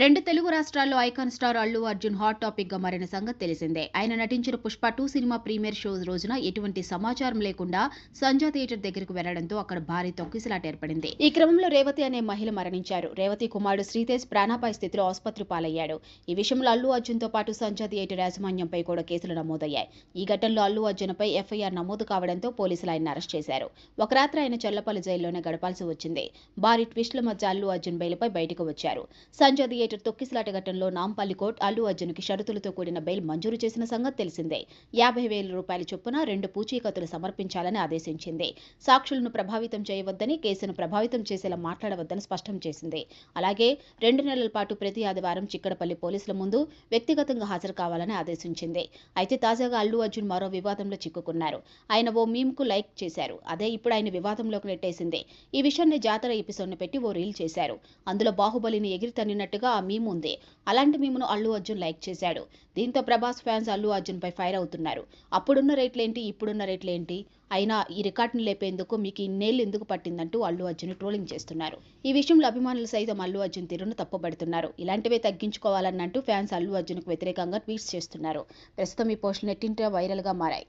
రెండు తెలుగు రాష్ట్రాల్లో icon star Allu Arjun hot టాపిక్గా మారిన సంగతి తెలిసిందే. ఆయన నటించిన పుష్ప టూ సినిమా ప్రీమియర్ షో రోజున ఎటువంటి సమాచారం లేకుండా సంజా థియేటర్ దగ్గరకు వెళ్ళడంతో అక్కడ భారీ తొక్కిసలాట ఏర్పడింది. ఈ క్రమంలో రేవతి అనే మహిళ మరణించారు. రేవతి కుమారుడు శ్రీతేజ్ ప్రాణాపాయ స్థితిలో ఆసుపత్రి పాలయ్యాడు. ఈ విషయంలో అల్లు అర్జున్తో పాటు సంజా థియేటర్ యాజమాన్యంపై కూడా కేసులు నమోదయ్యాయి. ఈ ఘటనలో అల్లు అర్జున్ పై ఎఫ్ఐఆర్ నమోదు కావడంతో పోలీసులు ఆయన అరెస్ట్ చేశారు. ఒక రాత్రి ఆయన చల్లపల్లి జైల్లోనే గడపాల్సి వచ్చింది. భారీ ట్విస్టుల మధ్య అల్లు అర్జున్ బెయిల్పై బయటకు వచ్చారు. సంజా థియేటర్ తొక్కిసలాట ఘటనలో నాంపల్లి కోర్టు అల్లు అర్జున్కి షరతులతో కూడిన బెయిల్ మంజూరు చేసిన సంగతి తెలిసిందే. యాభై వేల రూపాయల చొప్పున రెండు పూచీకత్తులు సమర్పించాలని ఆదేశించింది. సాక్షులను ప్రభావితం చేయవద్దని కేసును ప్రభావితం చేసేలా మాట్లాడవద్దని స్పష్టం చేసింది. అలాగే రెండు నెలల పాటు ప్రతి ఆదివారం చిక్కడపల్లి పోలీసుల ముందు వ్యక్తిగతంగా హాజరు కావాలని ఆదేశించింది. అయితే తాజాగా అల్లు అర్జున్ మరో వివాదంలో చిక్కుకున్నారు. ఆయన ఓ మీమ్కు లైక్ చేశారు. అదే ఇప్పుడు ఆయన వివాదంలోకి నెట్టేసింది. ఈ విషయాన్ని జాతర ఎపిసోడ్ను పెట్టి ఓ రీల్ చేశారు. అందులో బాహుబలిని ఎగిరి తన్నినట్టుగా మీమ్ ఉంది అలాంటి మీమును అల్లు అర్జున్ లైక్ చేశాడు. దీంతో ప్రభాస్ ఫ్యాన్స్ అల్లు అర్జున్ పై ఫైర్ అవుతున్నారు. అప్పుడున్న రేట్లేంటి? ఇప్పుడున్న రేట్లేంటి? అయినా ఈ రికార్డును లేపేందుకు మీకు ఇన్నేళ్ళు ఎందుకు పట్టిందంటూ అల్లు అర్జున్ ట్రోలింగ్ చేస్తున్నారు. ఈ విషయంలో అభిమానులు సైతం అల్లు అర్జున్ తీరును తప్పబడుతున్నారు. ఇలాంటివే తగ్గించుకోవాలన్నంటూ ఫ్యాన్స్ అల్లు అర్జున్కు వ్యతిరేకంగా ట్వీట్స్ చేస్తున్నారు. ప్రస్తుతం ఈ పోస్టులు నెట్టింటే వైరల్గా మారాయి.